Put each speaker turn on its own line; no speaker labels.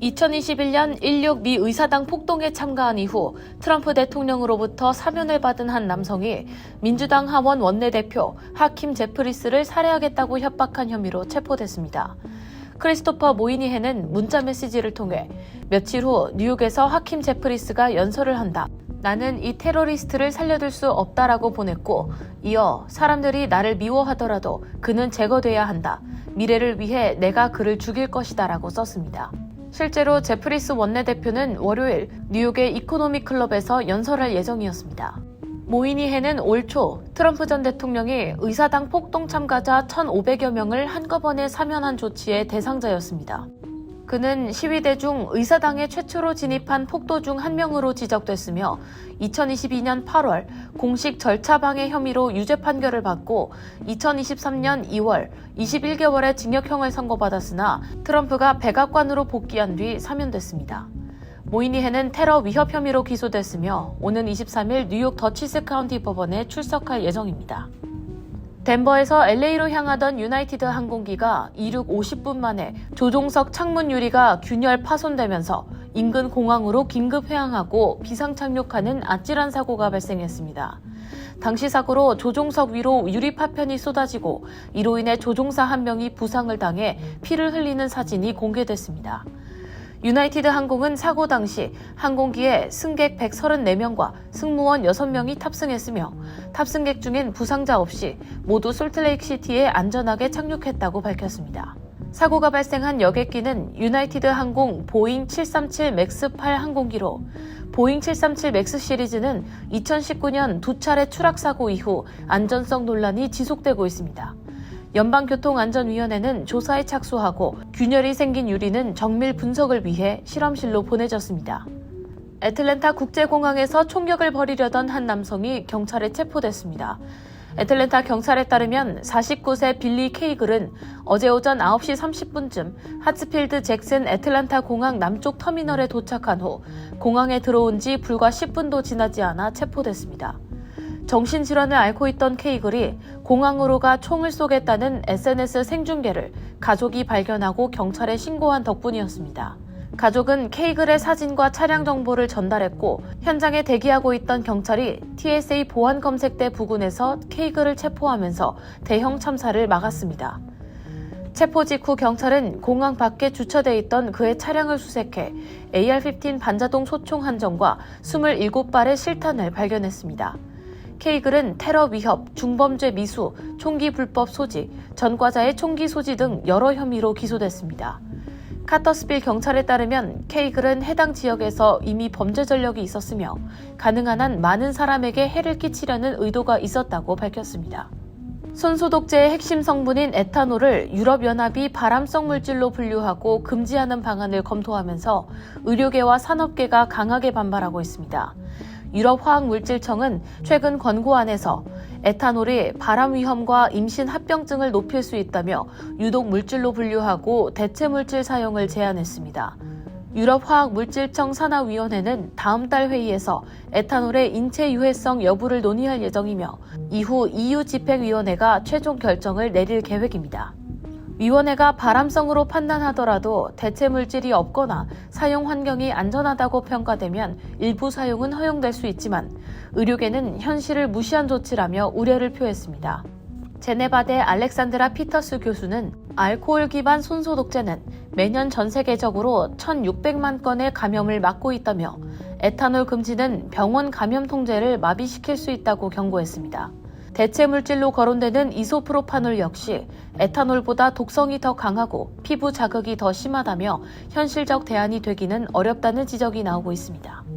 2021년 16 미 의사당 폭동에 참가한 이후 트럼프 대통령으로부터 사면을 받은 한 남성이 민주당 하원 원내대표 하킴 제프리스를 살해하겠다고 협박한 혐의로 체포됐습니다. 크리스토퍼 모이니해는 문자 메시지를 통해 며칠 후 뉴욕에서 하킴 제프리스가 연설을 한다. 나는 이 테러리스트를 살려둘 수 없다라고 보냈고 이어 사람들이 나를 미워하더라도 그는 제거돼야 한다. 미래를 위해 내가 그를 죽일 것이다라고 썼습니다. 실제로 제프리스 원내대표는 월요일 뉴욕의 이코노미 클럽에서 연설할 예정이었습니다. 모이니 해는 올 초 트럼프 전 대통령이 의사당 폭동 참가자 1,500여 명을 한꺼번에 사면한 조치의 대상자였습니다. 그는 시위대 중 의사당에 최초로 진입한 폭도 중 한 명으로 지적됐으며 2022년 8월 공식 절차 방해 혐의로 유죄 판결을 받고 2023년 2월 21개월의 징역형을 선고받았으나 트럼프가 백악관으로 복귀한 뒤 사면됐습니다. 모이니해는 테러 위협 혐의로 기소됐으며 오는 23일 뉴욕 더치스 카운티 법원에 출석할 예정입니다. 덴버에서 LA로 향하던 유나이티드 항공기가 이륙 50분 만에 조종석 창문 유리가 균열 파손되면서 인근 공항으로 긴급 회항하고 비상 착륙하는 아찔한 사고가 발생했습니다. 당시 사고로 조종석 위로 유리 파편이 쏟아지고 이로 인해 조종사 한 명이 부상을 당해 피를 흘리는 사진이 공개됐습니다. 유나이티드 항공은 사고 당시 항공기에 승객 134명과 승무원 6명이 탑승했으며 탑승객 중엔 부상자 없이 모두 솔트레이크 시티에 안전하게 착륙했다고 밝혔습니다. 사고가 발생한 여객기는 유나이티드 항공 보잉 737 맥스 8 항공기로 보잉 737 맥스 시리즈는 2019년 두 차례 추락 사고 이후 안전성 논란이 지속되고 있습니다. 연방교통안전위원회는 조사에 착수하고 균열이 생긴 유리는 정밀 분석을 위해 실험실로 보내졌습니다. 애틀랜타 국제공항에서 총격을 벌이려던 한 남성이 경찰에 체포됐습니다. 애틀랜타 경찰에 따르면 49세 빌리 케이글은 어제 오전 9시 30분쯤 하츠필드 잭슨 애틀랜타 공항 남쪽 터미널에 도착한 후 공항에 들어온 지 불과 10분도 지나지 않아 체포됐습니다. 정신질환을 앓고 있던 케이글이 공항으로 가 총을 쏘겠다는 SNS 생중계를 가족이 발견하고 경찰에 신고한 덕분이었습니다. 가족은 케이글의 사진과 차량 정보를 전달했고 현장에 대기하고 있던 경찰이 TSA 보안 검색대 부근에서 케이글을 체포하면서 대형 참사를 막았습니다. 체포 직후 경찰은 공항 밖에 주차돼 있던 그의 차량을 수색해 AR-15 반자동 소총 한 정과 27발의 실탄을 발견했습니다. 케이글은 테러 위협, 중범죄 미수, 총기 불법 소지, 전과자의 총기 소지 등 여러 혐의로 기소됐습니다. 카터스빌 경찰에 따르면 케이글은 해당 지역에서 이미 범죄 전력이 있었으며 가능한 한 많은 사람에게 해를 끼치려는 의도가 있었다고 밝혔습니다. 손소독제의 핵심 성분인 에탄올을 유럽연합이 발암성 물질로 분류하고 금지하는 방안을 검토하면서 의료계와 산업계가 강하게 반발하고 있습니다. 유럽화학물질청은 최근 권고안에서 에탄올이 발암 위험과 임신 합병증을 높일 수 있다며 유독 물질로 분류하고 대체 물질 사용을 제안했습니다. 유럽화학물질청 산하위원회는 다음 달 회의에서 에탄올의 인체 유해성 여부를 논의할 예정이며 이후 EU 집행위원회가 최종 결정을 내릴 계획입니다. 위원회가 발암성으로 판단하더라도 대체 물질이 없거나 사용 환경이 안전하다고 평가되면 일부 사용은 허용될 수 있지만 의료계는 현실을 무시한 조치라며 우려를 표했습니다. 제네바대 알렉산드라 피터스 교수는 알코올 기반 손소독제는 매년 전 세계적으로 1,600만 건의 감염을 막고 있다며 에탄올 금지는 병원 감염 통제를 마비시킬 수 있다고 경고했습니다. 대체 물질로 거론되는 이소프로파놀 역시 에탄올보다 독성이 더 강하고 피부 자극이 더 심하다며 현실적 대안이 되기는 어렵다는 지적이 나오고 있습니다.